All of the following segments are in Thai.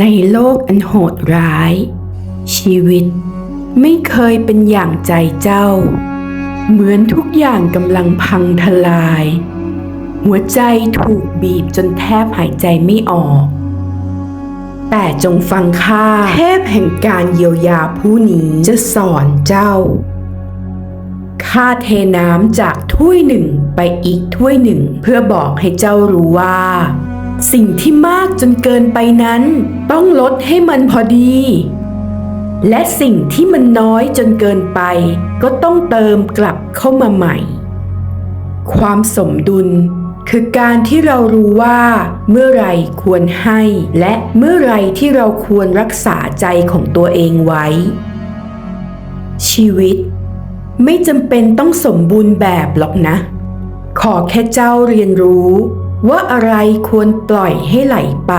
ในโลกอันโหดร้าย ชีวิตไม่เคยเป็นอย่างใจเจ้า เหมือนทุกอย่างกำลังพังทลาย หัวใจถูกบีบจนแทบหายใจไม่ออก แต่จงฟังข้าเทพแห่งการเยียวยาผู้นี้จะสอนเจ้าข้าเทน้ำจากถ้วยหนึ่งไปอีกถ้วยหนึ่ง เพื่อบอกให้เจ้ารู้ว่า สิ่งที่มากจนเกินไปนั้น ต้องลดให้มันพอดี และสิ่งที่มันน้อยจนเกินไป ก็ต้องเติมกลับเข้ามาใหม่ ความสมดุล คือการที่เรารู้ว่า เมื่อไรควรให้ และเมื่อไรที่เราควรรักษาใจของตัวเองไว้ ชีวิต ไม่จำเป็นต้องสมบูรณ์แบบหรอกนะ ขอแค่เจ้าเรียนรู้ ว่าอะไรควรปล่อยให้ไหลไป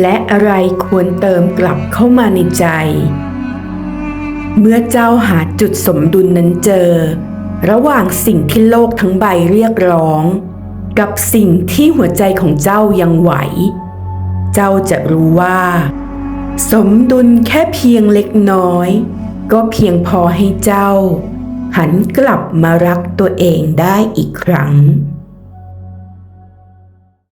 และอะไรควรเติมกลับเข้ามาในใจ เมื่อเจ้าหาจุดสมดุลนั้นเจอ ระหว่างสิ่งที่โลกทั้งใบเรียกร้อง กับสิ่งที่หัวใจของเจ้ายังไหว เจ้าจะรู้ว่า สมดุลแค่เพียงเล็กน้อย ก็เพียงพอให้เจ้า หันกลับมารักตัวเองได้อีกครั้ง